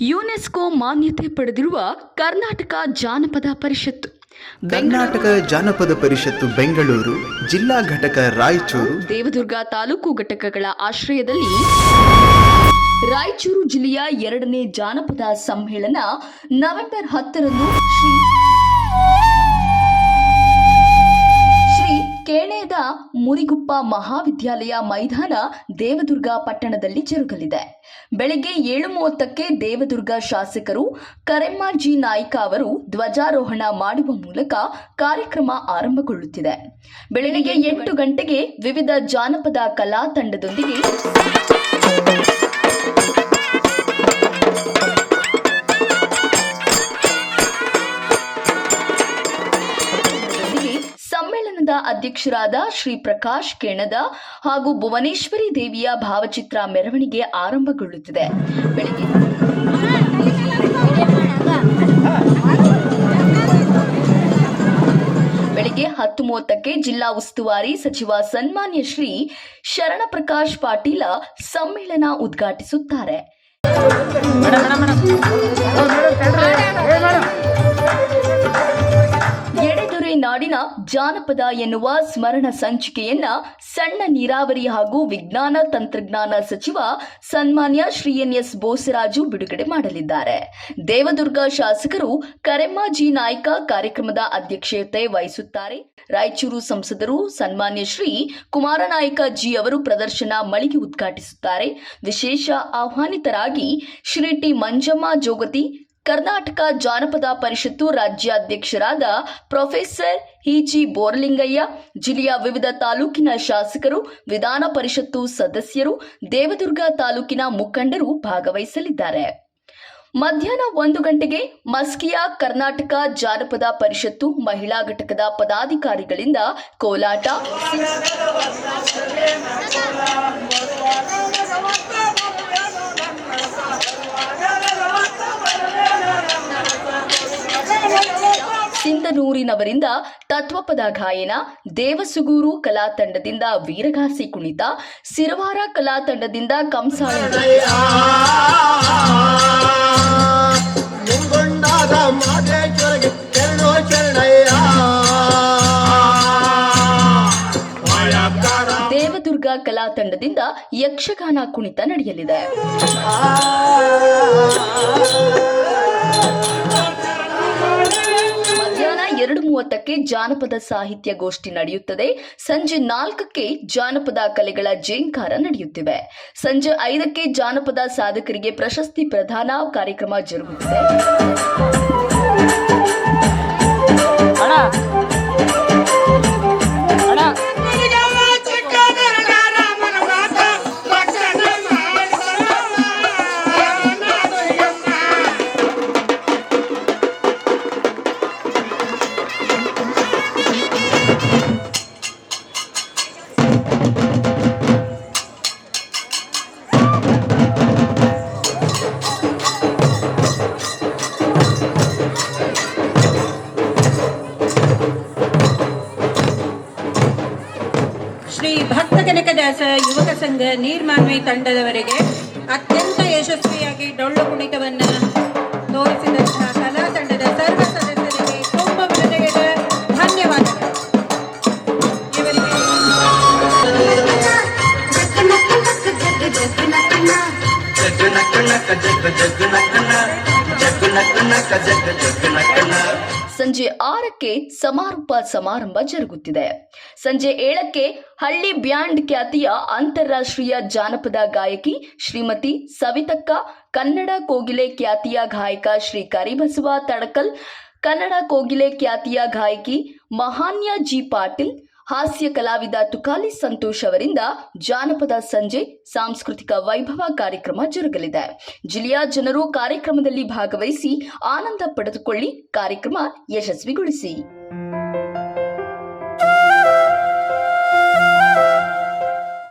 UNESCO ಮಾನ್ಯತೆ ಪಡೆದಿರುವ ಕರ್ನಾಟಕ ಜಾನಪದ ಪರಿಷತ್ತು. ಕರ್ನಾಟಕ ಜಾನಪದ ಪರಿಷತ್ತು ಬೆಂಗಳೂರು ಜಿಲ್ಲಾ ಘಟಕ ರಾಯಚೂರು. ದೇವದುರ್ಗ ತಾಲೂಕು ಘಟಕಗಳ ಆಶ್ರಯದಲ್ಲಿ ರಾಯಚೂರು ಜಿಲ್ಲೆಯ ಎರಡನೇ ಜಾನಪದ ಸಮ್ಮೇಳನ ನವೆಂಬರ್ ಹತ್ತರಂದು ಶ್ರೀ ಕೇಣೇದ ಮುರಿಗುಪ್ಪ ಮಹಾವಿದ್ಯಾಲಯ ಮೈದಾನ ದೇವದುರ್ಗ ಪಟ್ಟಣದಲ್ಲಿ ಜರುಗಲಿದೆ. ಬೆಳಗ್ಗೆ ಏಳು ಮೂವತ್ತಕ್ಕೆ ದೇವದುರ್ಗ ಶಾಸಕರು ಕರೆಮ್ಮಾಜಿ ನಾಯ್ಕ ಅವರು ಧ್ವಜಾರೋಹಣ ಮಾಡುವ ಮೂಲಕ ಕಾರ್ಯಕ್ರಮ ಆರಂಭಗೊಳ್ಳುತ್ತಿದೆ. ಬೆಳಗ್ಗೆ ಎಂಟು ಗಂಟೆಗೆ ವಿವಿಧ ಜಾನಪದ ಕಲಾ ತಂಡದೊಂದಿಗೆ ಅಧ್ಯಕ್ಷರಾದ ಶ್ರೀ ಪ್ರಕಾಶ್ ಕೆಣದ ಹಾಗೂ ಭುವನೇಶ್ವರಿ ದೇವಿಯ ಭಾವಚಿತ್ರ ಮೆರವಣಿಗೆ ಆರಂಭಗೊಳ್ಳುತ್ತಿದೆ. ಬೆಳಿಗ್ಗೆ ಬೆಳಿಗ್ಗೆ ಹತ್ತು ಮೂವತ್ತಕ್ಕೆ ಜಿಲ್ಲಾ ಉಸ್ತುವಾರಿ ಸಚಿವ ಸನ್ಮಾನ್ಯ ಶ್ರೀ ಶರಣ ಪ್ರಕಾಶ್ ಪಾಟೀಲ ಸಮ್ಮೇಳನ ಉದ್ಘಾಟಿಸುತ್ತಾರೆ. ನಾಡಿನ ಜಾನಪದ ಎನ್ನುವ ಸ್ಮರಣ ಸಂಚಿಕೆಯನ್ನ ಸಣ್ಣ ನೀರಾವರಿ ಹಾಗೂ ವಿಜ್ಞಾನ ತಂತ್ರಜ್ಞಾನ ಸಚಿವ ಸನ್ಮಾನ್ಯ ಶ್ರೀ ಎನ್ ಎಸ್ ಬೋಸರಾಜು ಬಿಡುಗಡೆ ಮಾಡಲಿದ್ದಾರೆ. ದೇವದುರ್ಗ ಶಾಸಕರು ಕರೆಮ್ಮಾಜಿ ನಾಯ್ಕ ಕಾರ್ಯಕ್ರಮದ ಅಧ್ಯಕ್ಷತೆ ವಹಿಸುತ್ತಾರೆ. ರಾಯಚೂರು ಸಂಸದರು ಸನ್ಮಾನ್ಯ ಶ್ರೀ ಕುಮಾರನಾಯ್ಕ ಜಿ ಅವರು ಪ್ರದರ್ಶನ ಮಳಿಗೆ ಉದ್ಘಾಟಿಸುತ್ತಾರೆ. ವಿಶೇಷ ಆಹ್ವಾನಿತರಾಗಿ ಶ್ರೀ ಟಿ ಮಂಜಮ್ಮ ಜೋಗತಿ ಕರ್ನಾಟಕ ಜಾನಪದ ಪರಿಷತ್ತು ರಾಜ್ಯಾಧ್ಯಕ್ಷರಾದ ಪ್ರೊಫೆಸರ್ ಹಿಜಿ ಬೋರಲಿಂಗಯ್ಯ, ಜಿಲ್ಲೆಯ ವಿವಿಧ ತಾಲೂಕಿನ ಶಾಸಕರು, ವಿಧಾನ ಪರಿಷತ್ತು ಸದಸ್ಯರು, ದೇವದುರ್ಗ ತಾಲೂಕಿನ ಮುಖಂಡರು ಭಾಗವಹಿಸಲಿದ್ದಾರೆ. ಮಧ್ಯಾಹ್ನ ಒಂದು ಗಂಟೆಗೆ ಮಸ್ಕಿಯ ಕರ್ನಾಟಕ ಜಾನಪದ ಪರಿಷತ್ತು ಮಹಿಳಾ ಘಟಕದ ಪದಾಧಿಕಾರಿಗಳಿಂದ ಕೋಲಾಟ. ಸಿಂಧನೂರಿನವರಿಂದ ತತ್ವಪದ ಗಾಯನ ದೇವಸುಗೂರು ಕಲಾ ತಂಡದಿಂದ ವೀರಗಾಸಿ ಕುಣಿತ ಸಿರವಾರ ಕಲಾ ತಂಡದಿಂದ ಕಂಸಾಳೆ ದೇವದುರ್ಗ ಕಲಾ ತಂಡದಿಂದ ಯಕ್ಷಗಾನ ಕುಣಿತ ನಡೆಯಲಿದೆ. ಜಾನಪದ ಸಾಹಿತ್ಯ ಗೋಷ್ಠಿ ನಡೆಯುತ್ತದೆ. ಸಂಜೆ ನಾಲ್ಕಕ್ಕೆ ಜಾನಪದ ಕಲೆಗಳ ಜೇಂಕಾರ ನಡೆಯುತ್ತಿವೆ. ಸಂಜೆ ಐದಕ್ಕೆ ಜಾನಪದ ಸಾಧಕರಿಗೆ ಪ್ರಶಸ್ತಿ ಪ್ರದಾನ ಕಾರ್ಯಕ್ರಮ ಜರುಗುತ್ತಿದೆ. ಶ್ರೀ ಭಕ್ತ ಕನಕದಾಸ ಯುವಕ ಸಂಘ ನೀರ್ಮಾನ್ವಿ ತಂಡದವರೆಗೆ ಅತ್ಯಂತ ಯಶಸ್ವಿಯಾಗಿ ಡೊಳ್ಳು ಕುಣಿತವನ್ನು ತೋರಿಸಿದಂತಹ ಕಲಾ ತಂಡದ ಸರ್ವ ಸದಸ್ಯರಿಗೆ ತುಂಬ ಹೃದಯದ ಧನ್ಯವಾದಗಳು ಇವರಿಗೆ ಸಂಜೆ ಆರಕ್ಕೆ ಸಮಾರೋಪ ಸಮಾರಂಭ ಜರುಗುತ್ತಿದೆ. ಸಂಜೆ ಏಳಕ್ಕೆ ಹಳ್ಳಿ ಬ್ಯಾಂಡ್ ಖ್ಯಾತಿಯ ಅಂತಾರಾಷ್ಟ್ರೀಯ ಜಾನಪದ ಗಾಯಕಿ ಶ್ರೀಮತಿ ಸವಿತಕ್ಕ, ಕನ್ನಡ ಕೋಗಿಲೆ ಖ್ಯಾತಿಯ ಗಾಯಕ ಶ್ರೀ ಕರಿಬಸವ ತಡಕಲ್, ಕನ್ನಡ ಕೋಗಿಲೆ ಖ್ಯಾತಿಯ ಗಾಯಕಿ ಮಹಾನ್ಯ ಜಿ ಪಾಟೀಲ್ ಹಾಸ್ಯ ಕಲಾವಿದ ತುಕಾಲಿ ಸಂತೋಷ್ ಅವರಿಂದ ಜಾನಪದ ಸಂಜೆ ಸಾಂಸ್ಕೃತಿಕ ವೈಭವ ಕಾರ್ಯಕ್ರಮ ಜರುಗಲಿದೆ. ಜಿಲ್ಲೆಯ ಜನರು ಕಾರ್ಯಕ್ರಮದಲ್ಲಿ ಭಾಗವಹಿಸಿ ಆನಂದ ಪಡೆದುಕೊಳ್ಳಿ, ಕಾರ್ಯಕ್ರಮ ಯಶಸ್ವಿಗೊಳಿಸಿ.